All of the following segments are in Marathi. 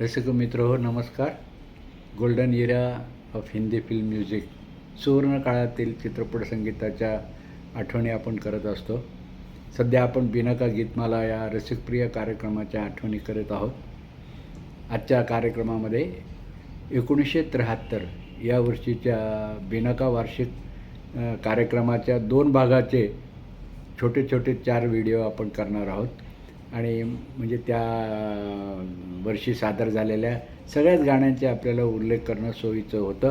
रसिक मित्र हो नमस्कार. Golden era of Hindi film music सुवर्ण काळातील चित्रपट संगीताच्या आठवणी आपण करत असतो. सध्या आपण बिनाका गीतमाला या रसिकप्रिय कार्यक्रमाच्या आठवणी करत आहोत. आजच्या कार्यक्रमामध्ये एकोणीसशे त्र्याहत्तर या वर्षीच्या बिनाका वार्षिक कार्यक्रमाच्या दोन भागाचे छोटे छोटे चार व्हिडिओ आपण करणार आहोत. आणि म्हणजे त्या वर्षी सादर झालेल्या सगळ्याच गाण्यांचे आपल्याला उल्लेख करणं सोयीचं होतं.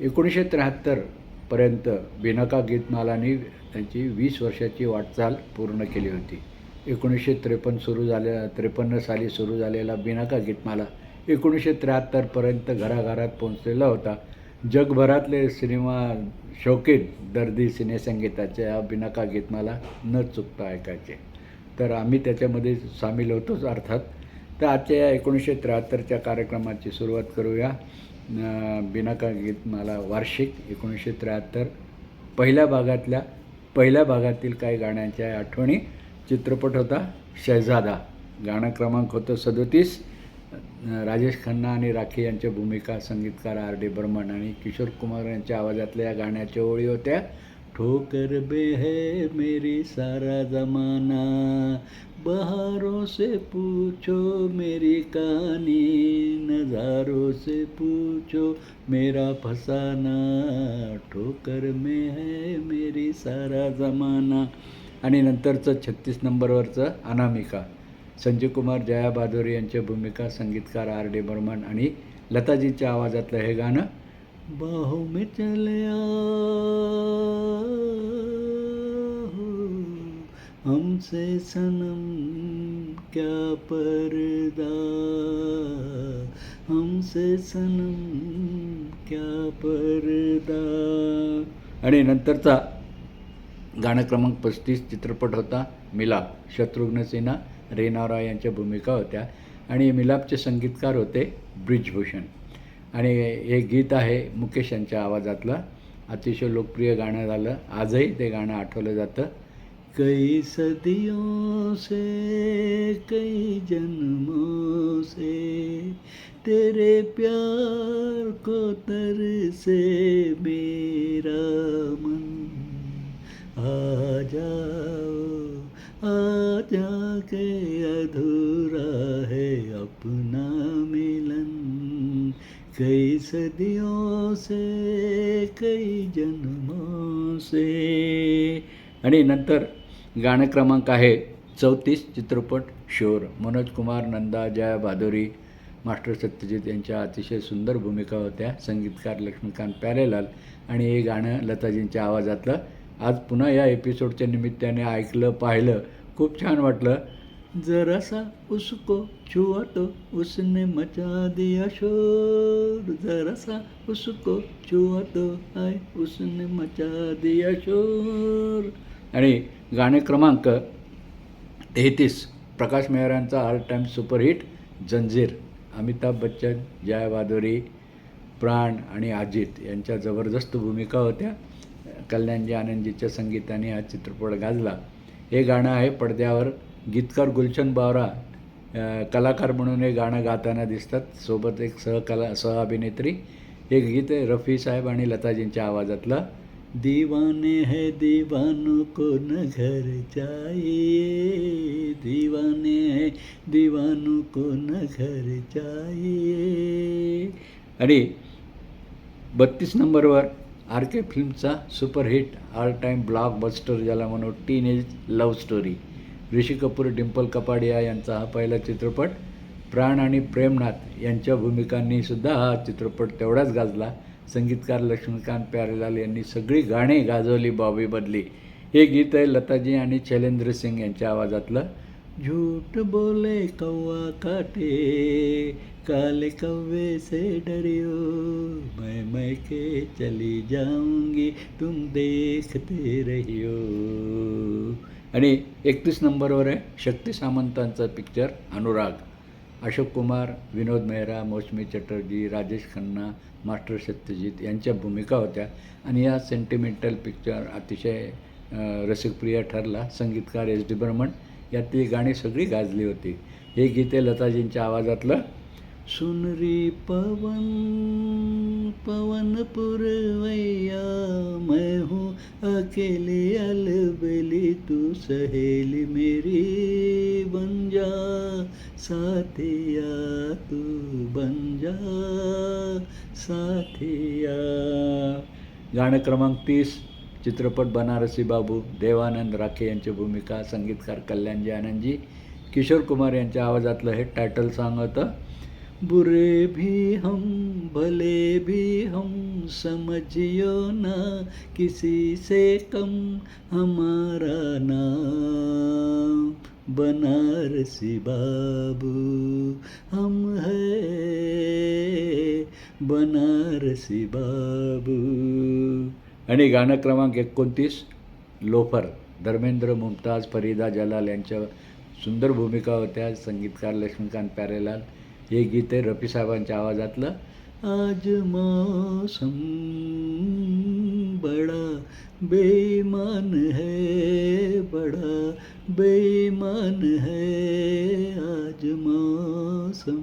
एकोणीसशे त्र्याहत्तरपर्यंत बिनका गीतमालानी त्यांची वीस वर्षाची वाटचाल पूर्ण केली होती. एकोणीसशे त्रेपन्न सुरू झाल्या त्रेपन्न साली सुरू झालेला बिनाका गीतमाला एकोणीसशे त्र्याहत्तरपर्यंत घराघरात पोहोचलेला होता. जगभरातले सिनेमा शौकीन दर्दी सिनेसंगीताचे हा बिनाका गीतमाला न चुकता ऐकायचे. तर आम्ही त्याच्यामध्ये सामील होतोच अर्थात. तर आजच्या या एकोणीसशे त्र्याहत्तरच्या कार्यक्रमाची सुरुवात करूया. अं, बिनाका गीतमाला वार्षिक एकोणीसशे त्र्याहत्तर. पहिल्या भागातल्या पहिल्या भागातील काही गाण्यांच्या आठवणी. चित्रपट होता शहजादा. गाणं क्रमांक होतं सदोतीस. राजेश खन्ना आणि राखी यांच्या भूमिका संगीतकार आर डी बर्मन आणि किशोर कुमार यांच्या आवाजातल्या या गाण्याच्या ओळी होत्या. ठोकर बे है मेरी सारा जमाना। बहारों से पूछो मेरी कहानी नज़ारों से पूछो मेरा फसाना। ठोकर में है मेरी सारा जमाना। आणि नंतरचं छत्तीस नंबरवरचं अनामिका। संजय कुमार जया भादुरी यांच्या भूमिका संगीतकार आर डी बर्मन आणि लताजींच्या आवाजातलं हे गाणं बाहों में चले आओ हमसे सनम क्या पर्दा? हमसे सनम क्या पर्दा? आणि नंतरचा गाणं क्रमांक पस्तीस चित्रपट होता मिलाप. शत्रुघ्न सिन्हा रेनारा यांच्या भूमिका होत्या. आणि मिलापचे संगीतकार होते ब्रिजभूषण. आणि हे गीत आहे मुकेश यांच्या आवाजातलं. अतिशय लोकप्रिय गाणं झालं. आजही ते गाणं आठवलं जातं. कई सदियों से कई जन्मों से तेरे प्यार को तर से मेरा मन। आ जाओ आ जा के सदियों से कई जन्मों से। आणि नंतर गाणं क्रमांक आहे चौतीस चित्रपट शोर. मनोज कुमार नंदा जया भादुरी मास्टर सत्यजित यांच्या अतिशय सुंदर भूमिका होत्या. संगीतकार लक्ष्मीकांत प्यारेलाल आणि हे गाणं लताजींच्या आवाजातलं. आज पुन्हा या एपिसोडच्या निमित्ताने ऐकलं पाहिलं. खूप छान वाटलं. जरा उसको छुआ तो उसने मचा दिया शोर। जरा सा उसको छुआ तो आय उसने मचा दिया शोर। आणि गाणे क्रमांक तेहतीस Prakash मेहरांचा all time superhit Zanjeer Amitabh Bachchan Jaya Bhaduri प्राण आणि अजित यांच्या जबरदस्त भूमिका होत्या. कल्याणजी आनंदजीच्या संगीताने हा चित्रपट गाजला. हे गाणं आहे पडद्यावर. गीतकार गुलशन बावरा कलाकार म्हणून हे गाणं गाताना दिसतात. सोबत एक सहकला सहअभिनेत्री हे गीत आहे रफी साहेब आणि लताजींच्या आवाजातलं. दीवाने है दीवानों को न घर चाहिए दीवाने है दीवानों को न घर चाहिए. आणि बत्तीस नंबरवर आर के फिल्मचा सुपरहिट ऑल टाईम ब्लॉकबस्टर ज्याला म्हणू teenage love story Rishi Kapoor Dimple Kapadia यांचा हा पहिला चित्रपट प्राण आणि प्रेमनाथ यांच्या भूमिकांनी सुद्धा हा चित्रपट तेवढाच गाजला. संगीतकार लक्ष्मीकांत प्यारेलाल यांनी सगळी गाणी गाजवली बॉबी बदली. हे गीत आहे लताजी आणि शैलेंद्र सिंग यांच्या आवाजातलं. झूठ बोले कौवा काटे काले कौवे से डरियो मैं मैं के चली जाऊंगी तुम देखते रहियो. आणि एकतीस नंबरवर आहे शक्ती सामंतांचा पिक्चर अनुराग. अशोक कुमार विनोद मेहरा मौसमी चटर्जी राजेश खन्ना मास्टर सत्यजित यांच्या भूमिका होत्या. आणि या सेंटिमेंटल पिक्चर अतिशय रसिकप्रिय ठरला. संगीतकार एस डी बर्मन यातली गाणी सगळी गाजली होती. हे गीते लताजींच्या आवाजातलं सुनरी पवन पवन पुरवैया मैं हूँ अकेले अलबेली तू सहेली मेरी बन जा साथिया तू बन जा साथिया गाणं क्रमांक तीस चित्रपट बनारसी बाबू देवानंद राखे यांची भूमिका संगीतकार कल्याणजी आनंदजी किशोर कुमार यांच्या आवाजातलं हे टायटल सांग होतं. बुरे भी हम भले भी हम समझियो ना किसी से कम। हमारा नाम बनारसी बाबू हम है। बनारसी बाबू। आणि गाणं क्रमांक एकोणतीस लोफर धर्मेंद्र मुमताज फरीदा जलाल यांच्या सुंदर भूमिका होत्या. संगीतकार लक्ष्मीकांत प्यारेलाल हे गीत आहे रफी साहेबांच्या आवाजातलं. आज मौसम बडा बेईमान है बडा बेमान है आज मौसम.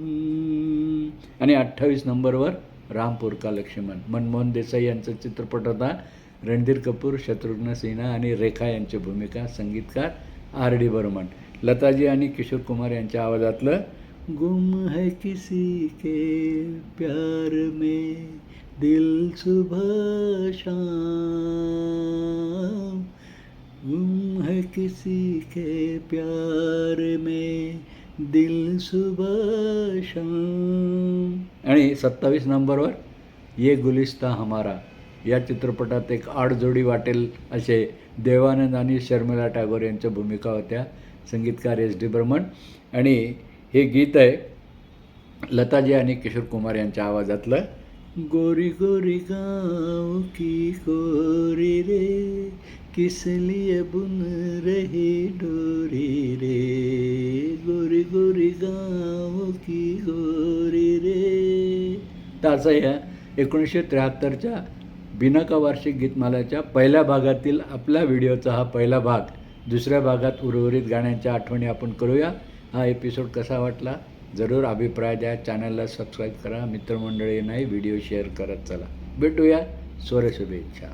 आणि अठ्ठावीस नंबरवर रामपूर का लक्ष्मण? मनमोहन देसाई यांचा चित्रपट होता. रणधीर कपूर शत्रुघ्न सिन्हा आणि रेखा यांची भूमिका संगीतकार आर डी बर्मन. लताजी आणि किशोर कुमार यांच्या आवाजातलं गुम है किसी के प्यार में दिल सुबह शाम। गुम है किसी के प्यार में दिल सुबह शाम। आणि सत्तावीस नंबरवर ये गुलिस्ता हमारा। या चित्रपटात एक आडजोडी वाटेल असे देवानंद आणि शर्मिला टागोर यांच्या भूमिका होत्या. संगीतकार एस डी बर्मन. आणि हे गीत आहे लताजी आणि किशोर कुमार यांच्या आवाजातलं गोरी गोरी गाव की गोरी रे किसली बुन रही डोरी रे? गोरी गोरी गाव की गोरी रे। तर असं या एकोणीसशे त्र्याहत्तरच्या बिनाका वार्षिक गीतमालाच्या पहिल्या भागातील आपल्या व्हिडिओचा हा पहिला भाग दुसऱ्या भागात उर्वरित गाण्यांच्या आठवणी आपण करूया. हा एपिसोड कसा वाटला? जरूर अभिप्राय द्या. चॅनलला सबस्क्राईब करा. मित्रमंडळींनाही व्हिडिओ शेअर करत चला. भेटूया. स्वरशुभेच्छा.